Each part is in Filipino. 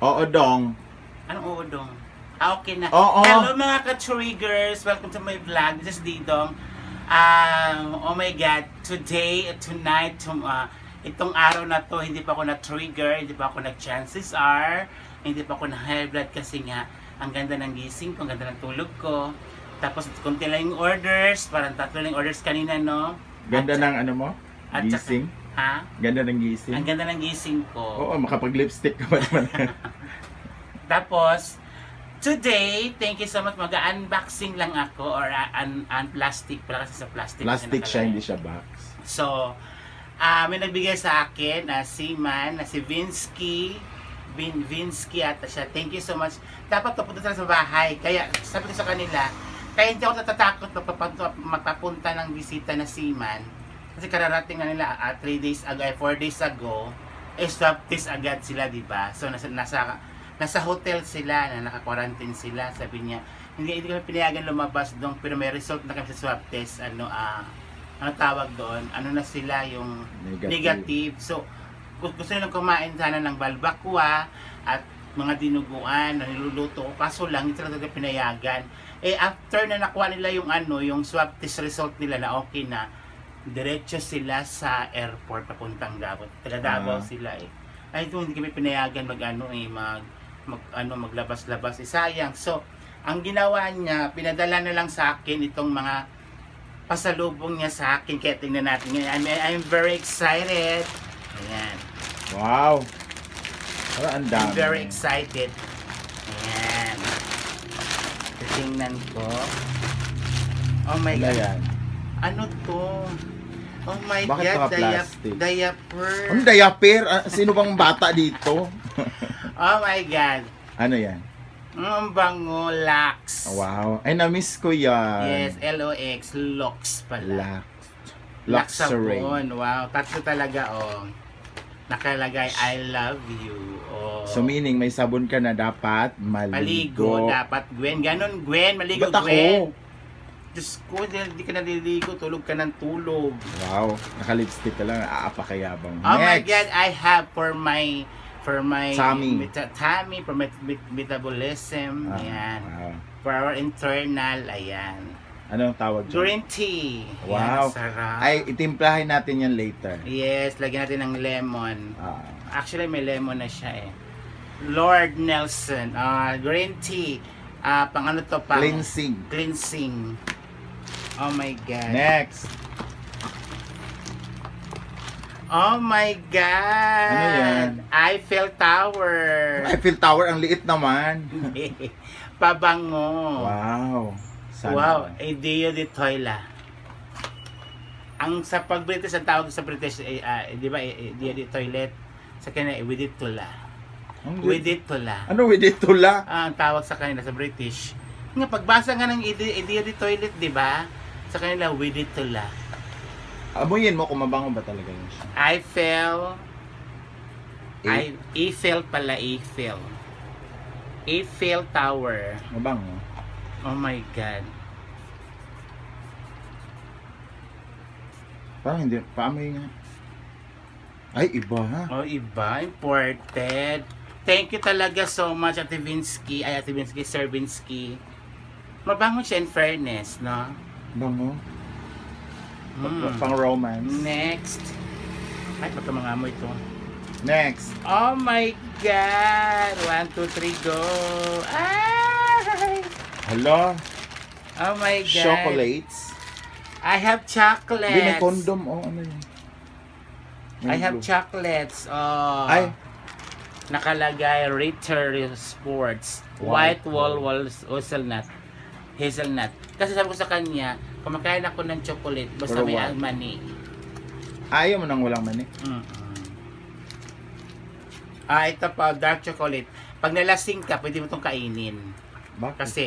Oo, dong. Anong uudong? Ah, okay na. Oo. Hello mga ka-triggers! Welcome to my vlog. This is Didong. Um, oh my God, today, tonight, tom, ah, itong araw na to, hindi pa ako na-trigger, hindi pa ako nag-chances are, hindi pa ako na-high blood kasi nga, ang ganda ng gising ko, ang ganda ng tulog ko. Tapos, kunti lang yung orders, parang tatlo lang yung orders kanina, no? Ganda ng ano mo? at saka- Gising? Ha? Ganda ng Ang gising? ganda ng gising ko. Oo, makapag-lipstick ka ba naman? Tapos, today, thank you so much. Mag-unboxing lang ako or uh, un, un-plastic pala kasi sa plastic. Plastic siya, hindi siya box. So, ah may nagbigay sa akin na si Man, na si Vinsky. Vin, Vinsky ata siya. Thank you so much. Dapat sila sa bahay. Kaya, sabi ko sa kanila, kaya hindi ako natatakot magpapunta, magpapunta ng bisita na si Man. Kasi kararating na nila 3 days ago, 4 days ago, eh swab test agad sila, di ba? So, nasa, nasa, nasa hotel sila, na naka-quarantine sila. Sabi niya, hindi, hindi kami pinayagan lumabas doon, pero may result na kami sa swab test. Ano, ah, ano tawag doon? Ano na sila yung Negative. negative. So, gu- gusto nilang kumain sana ng balbakwa at mga dinuguan na niluluto. Kaso lang, hindi talaga pinayagan. Eh, after na nakuha nila yung ano, yung swab test result nila na okay na, diretso sila sa airport papuntang Davao. Taga Davao Ah. sila eh. Ay, ito hindi kami pinayagan mag ano eh, mag, mag ano, maglabas-labas. Eh, sayang. So, ang ginawa niya, pinadala na lang sa akin itong mga pasalubong niya sa akin. Kaya tingnan natin ngayon. I'm, I'm very excited. Ayan. Wow! Para ang I'm dami. very excited. Ayan. Tingnan ko. Oh my Ano God. yan? Ano to? Oh my Bakit God. naka-plastic? Diap- diaper. Ang diaper? Ah, Sino bang bata dito? Oh my God. Ano yan? Ang bango, Lux. Wow. Ay, na-miss ko yan. Yes, L-O-X. Lux pala. Lux Luxury. sabon. Wow, tatlo talaga, oh. Nakalagay, I love you. Oh. So meaning may sabon ka na dapat Maligo, maligo. dapat Gwen. Ganon, Gwen. Maligo, Ba't ako? Gwen. Diyos ko, hindi ka naliligo. Tulog ka ng tulog. Wow, naka-lipstick ka lang, aapakayabang. Oh my Next. God, I have for my for my Tummy. meta- tummy, for my met- metabolism. Ah, ayan. Wow. For our internal, ayan. Anong tawag dyan? Green tea. Wow. Ayan, sarap. Ay, itimplahin natin yan later. Yes, lagyan natin ng lemon. Ah, Actually, may lemon na siya eh. Lord Nelson. ah green tea. Ah, pang ano to? Pang cleansing. cleansing. Oh my God. Next. Oh my God. Ano yan? Eiffel Tower. Eiffel Tower, ang liit naman. Pabango. Wow. Sana Wow, all. Ideo de Toila. Ang sa pag-British, ang tawag sa British, eh, ah, di ba, eh, Ideo de Toilet. Sa kanila, eh, with it tula. Ang With liit. it tula. Ano with it tula? Ah, ang tawag sa kanila sa British. Nga, pagbasa nga ng Ideo de Toilet, di ba? Sa kanila, with it tula. Amuyin mo kung mabango ba talaga yun siya. Eiffel, Eh, I, Eiffel pala, Eiffel. Eiffel Tower. Mabango. Oh my God. Parang hindi, paamoy nga. Ay, iba ha. Oh, iba. Imported. Thank you talaga so much, Ate Vinsky. Ay, Ate Vinsky, Sir Vinsky. Mabango siya in fairness, no? Bango. Mm. Pang romance. Next. Ay, baka mga amoy ito. Next. Oh my God! One, two, three, go! Ay! Hello. Oh my God! Chocolates. I have chocolates! Hindi, may condom. Oh, ano yun? I May have blue. chocolates. Oh. Ay. Nakalagay Ritter Sports. White White wall walls hazelnut. Hazelnut. Kasi sabi ko sa kanya, kumakain ako ng chocolate basta Pero may white. almani. Ayaw mo nang walang mani. Mm Ah, ito pa, dark chocolate. Pag nalasing ka, pwede mo itong kainin. Bakit? Kasi,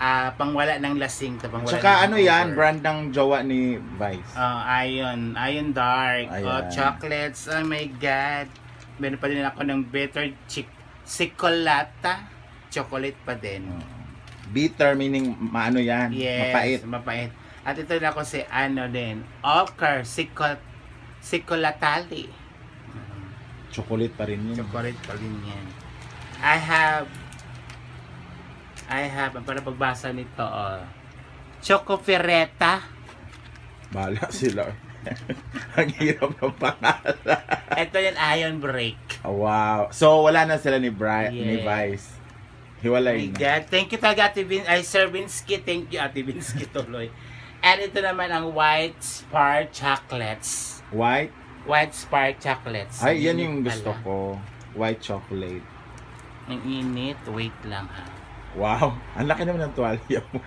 ah, pangwala ng lasing to, pangwala Tsaka ng ano yan, hangover. brand ng jowa ni Vice. Oh, Iron. Iron Dark. Oh, Ayan. chocolates. Oh my God. Meron pa din ako ng better chick. Sicolata. Chocolate pa din. Oh. Bitter meaning maano yan, Yes. mapait. Mapait. At ito na ako si ano din, Alcar Sikot Sikolatali. Chocolate pa rin yun. Chocolate pa rin yan. I have I have, para pagbasa nito, oh. Choco Ferreta. Bahala sila. Ang hirap ng pangalan. Ito yung iron break. Oh, wow. So, wala na sila ni, Bri- ni Yes. Vice. Hiwalay na. God. Thank you talaga, Ate Vin ay, Sir Vinsky. Thank you, Ate Vinsky tuloy. And ito naman ang White Spar Chocolates. White? White Spar Chocolates. Ay, yan yung gusto pala. ko. White chocolate. Ang init. Wait lang ha. Wow. Ang laki naman ng tuwalya mo.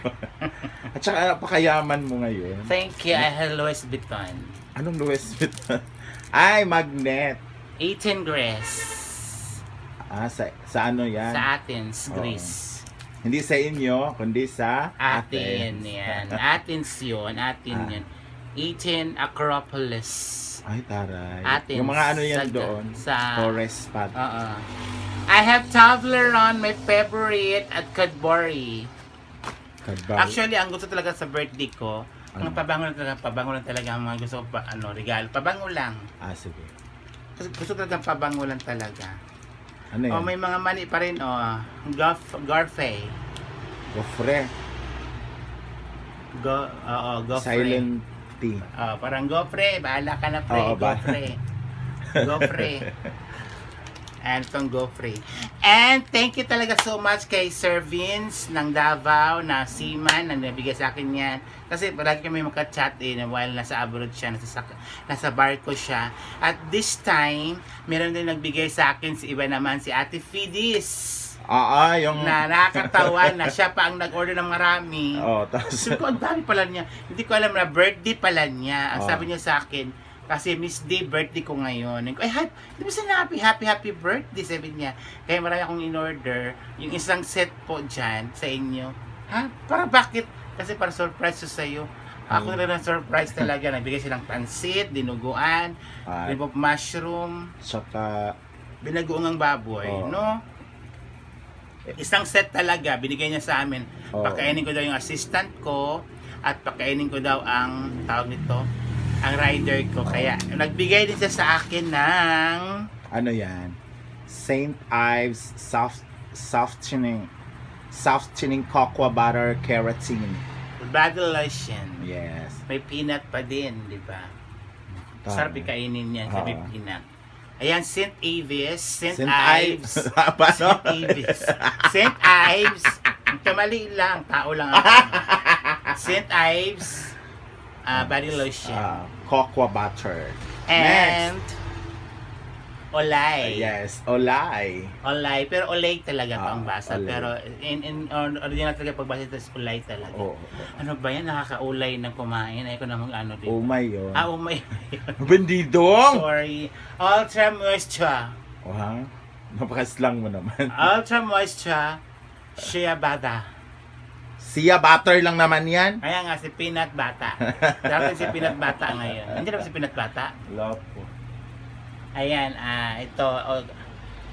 At saka, napakayaman mo ngayon. Thank you. I have Louis Vuitton. Anong Louis Vuitton? Ay, magnet. 18 Grace. Ah, sa, sa ano yan? Sa Athens, Oo. Greece. Hindi sa inyo, kundi sa Athens. yan. Athens yun. Atin Ah. yun. 18 Acropolis. Ay, taray. Athens. Yung mga ano yan Sa- doon. sa- Torres spot. Oo. I have Toblerone, my favorite, at Cadbury. Kadbaw. Actually, ang gusto talaga sa birthday ko, ang Ano? pabango lang talaga, pabango lang talaga ang mga gusto ko ano, regalo. Pabango lang. ah, sige. Gusto, gusto talaga pabango lang talaga. Ano yan? Oh, may mga mani pa rin, oh. Garf, Garfe. Gofre. Go, oo, Gofre. Silent tea. Oh, parang gofre, bahala ka na pre, Oo, ba- gofre. gofre. And itong gofre. And thank you talaga so much kay Sir Vince ng Davao na seaman na nabigay sa akin yan. Kasi palagi kami magka-chat eh na while nasa abroad siya, nasa, nasa barko siya. At this time, meron din nagbigay sa akin si iba naman si Ate Fidis. Ah, ah, yung... Na nakakatawa na siya pa ang nag-order ng marami. Oh, tapos... Sabi ko, ang dami pala niya. Hindi ko alam na birthday pala niya. Ang Oh. sabi niya sa akin, kasi Miss Day, birthday ko ngayon. Ay, happy, di ba sinabi, happy, happy birthday, sabi niya. Kaya marami akong in-order. Yung isang set po dyan sa inyo. Ha? Para bakit? Kasi para surprise ko sa'yo. Ako na lang surprise talaga. Nagbigay silang pansit, dinuguan, Ah, rib of mushroom, saka... binagoong ang baboy, Oo. no? Isang set talaga, binigay niya sa amin. Oo. Pakainin ko daw yung assistant ko at pakainin ko daw ang tawag nito, ang rider ko. Kaya nagbigay din siya sa akin ng Ano yan? St. Ives soft softening softening cocoa butter keratin. body lotion. Yes. May peanut pa din, di ba? Sarap ikainin yan sa may peanut. Ayan, St. Avis, St. Ives. St. Ives. St. Ives. Kamali lang, tao lang ako. St. Ives ah, body lotion. Ah, cocoa butter. And Olay. Yes, olay. Olay. Pero Olay talaga Ah, ang basa. Olay. Pero in, in or- original talaga pagbasa ito is Olay talaga. Oo. Ano ba yan? Nakakaulay ng kumain. Ayoko na mag-ano din. Oh my yun. Ah, umay. Bendidong! Sorry. Ultra Moisture. Oh, ha? Napaka-slang mo naman. Ultra Moisture. Shea Bata. Siya butter lang naman yan. Kaya nga si Peanut Bata. Dapat si Peanut Bata ngayon. Hindi na si Peanut Bata. Love po. Ayan, ah, ito, o-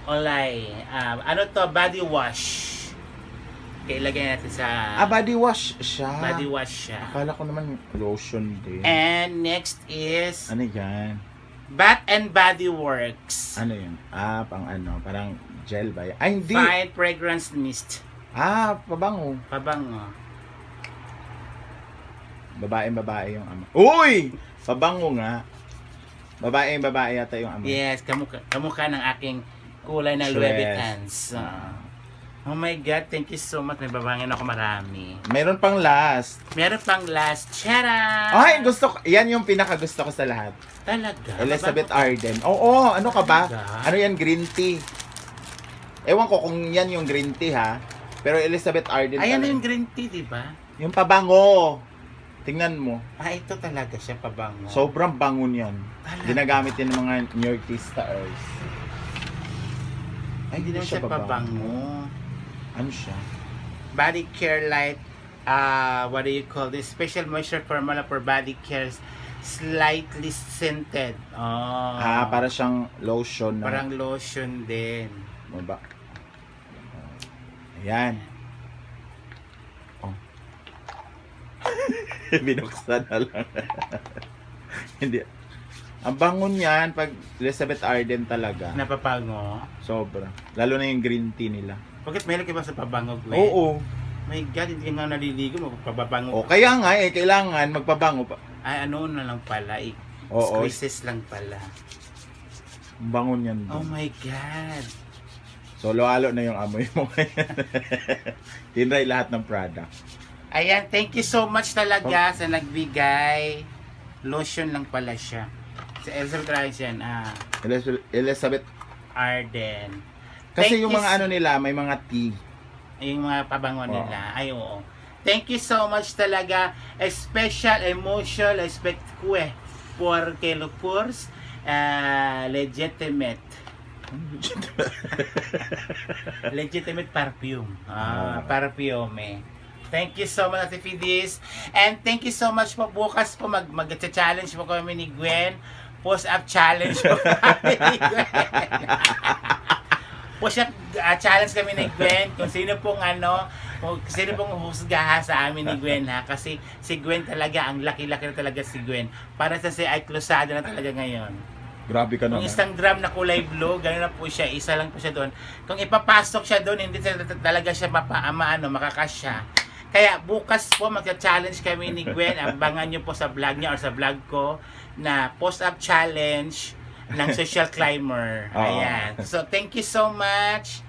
Olay. Ah, ano to? Body wash. Okay, ilagay natin sa Ah, body wash siya. body wash siya. Akala ko naman lotion din. And next is Ano yan? Bath and Body Works. Ano yun? Ah, pang ano, parang gel ba yan? Ay, hindi. Fine Fragrance Mist. Ah, pabango. Pabango. Babaeng babae yung ama. Uy! Pabango nga. Babaeng babae yata yung ama. Yes, kamukha, kamukha ng aking kulay na. Louis Vuittons. Ah. Oh my God, thank you so much. May babangin ako marami. Meron pang last. Meron pang last. Tara! Ay, gusto ko. Yan yung pinaka gusto ko sa lahat. Talaga? Elizabeth Bago- Arden. Oo, ano ka ba? Talaga? Ano yan, green tea. Ewan ko kung yan yung green tea ha. Pero Elizabeth Arden Ayan na yung green tea, di ba? Yung pabango. Tingnan mo. Ah, ito talaga siya pabango. Sobrang bango niyan. Talaga? Ginagamit din ng mga New York stars. Ay, hindi naman siya pabango. Ano siya? Body Care Light, uh, what do you call this? Special moisture formula for body care, slightly scented. Oh. Ah, para siyang lotion na. Parang lotion din. Baba. Ayan. Oh. Binuksan na lang. Hindi. Ang bangon yan, pag Elizabeth Arden talaga. Napapango. Sobra. Lalo na yung green tea nila. Bakit meron ka ba sa pabango, Gwen? Oo. My God, hindi nga naliligo, magpapabango. O, kaya nga eh, kailangan magpabango pa. Ay, ano na lang pala, eh. Oo. Squeezes lang pala. Ang bangon yan Oh my God. So, lalo na yung amoy mo ngayon. Tinry lahat ng product. Ayan, thank you so much talaga Oh. sa nagbigay. Lotion lang pala siya. Sa Elizabeth Ryan, ah, Eliz- Elizabeth. Arden. Kasi Thank yung you mga ano nila, may mga tea. Yung mga pabango Oo. nila. Ay, oo. Thank you so much talaga. A special emotion, respect ko eh. For Kelopurs, uh, legitimate. legitimate perfume. Ah, Ah. perfume. Thank you so much, Ate Fidis. And thank you so much po. Bukas po mag mag-challenge po kami ni Gwen. Post-up challenge po kami ni Gwen. Post-up ah, challenge kami ni Gwen. Kung sino pong ano, kung sino pong husgaha sa amin ni Gwen ha. Kasi si Gwen talaga, ang laki-laki na talaga si Gwen. Para sa si Ike Losada na talaga ngayon. Grabe ka Yung naman. isang drum na kulay blue, gano'n na po siya, isa lang po siya doon. Kung ipapasok siya doon, hindi talaga siya mapa, ama, ano, makakasya. Kaya bukas po magka-challenge kami ni Gwen. Abangan nyo po sa vlog niya or sa vlog ko na post-up challenge ng social climber. Oo. Ayan. So, thank you so much.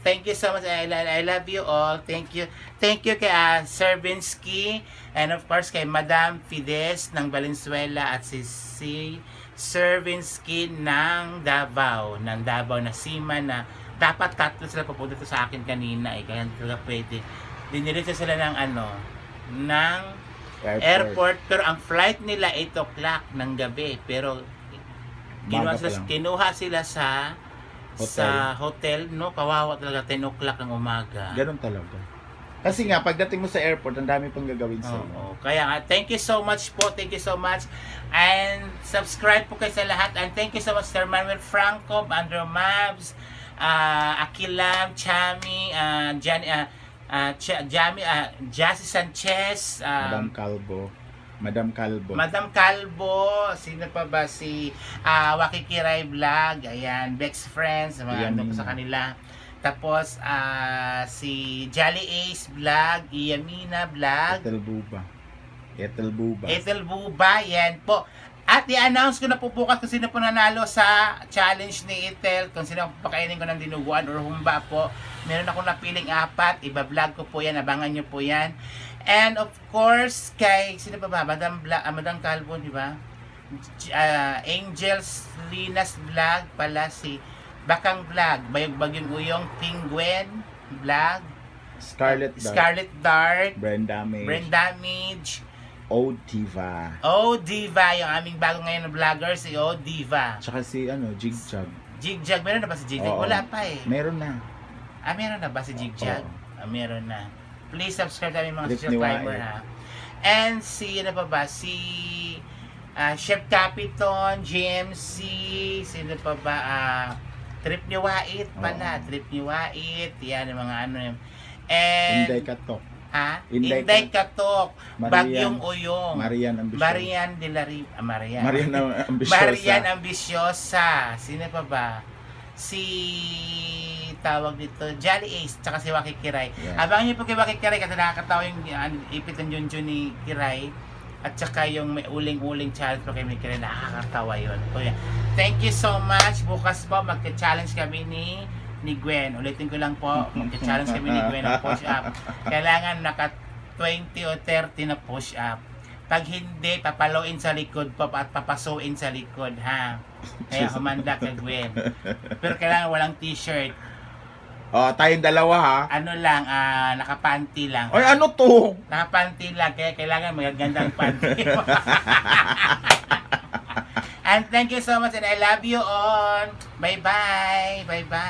Thank you so much. I, I love you all. Thank you. Thank you kay uh, Sir Vinsky and of course kay Madam Fides ng Valenzuela at si, si Sir Vinsky ng Davao. Ng Davao na Sima na dapat tatlo sila papunta sa akin kanina eh. Kaya talaga pwede. Diniretso sila ng ano, ng airport. Pero ang flight nila 8 o'clock ng gabi. Pero kinuha Umaga pa sila, kinuha sila sa Hotel. sa hotel, no? Kawawa talaga 10 o'clock ng umaga. Ganun talaga. Kasi nga, pagdating mo sa airport, ang dami pang gagawin sa Oo. Kaya nga, thank you so much po. Thank you so much. And subscribe po kayo sa lahat. And thank you so much, Sir Manuel Franco, Andrew Mabs, uh, Akilam, Chami, uh, Jan, uh, uh, Ch- Jami, uh, Jassy Sanchez, Madam um, Calvo. Madam Calvo. Madam Calvo, sino pa ba si ah, Wakikiray Vlog, ayan, Bex Friends, mga ano sa kanila. Tapos ah, si Jolly Ace Vlog, Iyamina Vlog, Ethel Buba. Ethel Buba. Ethel Buba, yan po. At i-announce ko na po bukas kung sino po nanalo sa challenge ni Ethel, kung sino pakainin ko ng dinuguan or humba po. Meron ako napiling apat, iba-vlog ko po yan, abangan nyo po yan. And of course, kay, sino pa ba? Madam, Bla, ah, Madam Calvo, di ba? J- ah, Angels Linas Vlog pala si Bakang Vlog, Bayog Bagyong Uyong, Penguin Vlog, Scarlett Dark. Scarlet Dark, Brain Damage. Brain Damage, Old Diva. Oh, Diva, yung aming bago ngayon na vlogger, si Oh, Diva. Tsaka si ano, Jig Jug. Meron na ba si? Oo. Wala pa eh. Meron na. Ah, meron na ba si Jigjag? Oo. Ah, meron na. Please subscribe sa aming mga Click social ni climber ha. And si, ano pa ba? Si ah, Chef Capiton, GMC, sino pa ba? Ah, Trip ni Wait pala. Oo. Trip ni Wait. Yan, yung mga ano yun. And, Inday Katok. Ha? Inday Inday Katok. Marian. Bagyong Uyong. Marian Ambisyon. Marian de la Riva. Ah, Marian. Marian Ambisyosa. Marian Ambisyosa. Sino pa ba? Si tawag dito, Jolly Ace, tsaka si Waki Kiray. Yeah. Abangan niyo po kay Waki Kiray kasi nakakatawa yung uh, ipit ng Junjun ni Kiray. At saka yung may uling-uling challenge po kay May Kiray, nakakatawa yun. Yeah. Thank you so much. Bukas po, magka-challenge kami ni ni Gwen. Ulitin ko lang po, magka-challenge kami ni Gwen ng push-up. Kailangan naka 20 o 30 na push-up. Pag hindi, papaloin sa likod po at papasuin sa likod, ha? Kaya humanda ka, Gwen. Pero kailangan walang t-shirt. Oh, tayong dalawa ha. Ano lang, ah, nakapanty lang. Ay, ano to? Nakapanty lang, kaya kailangan magagandang panty. and thank you so much and I love you all. Bye-bye. Bye-bye.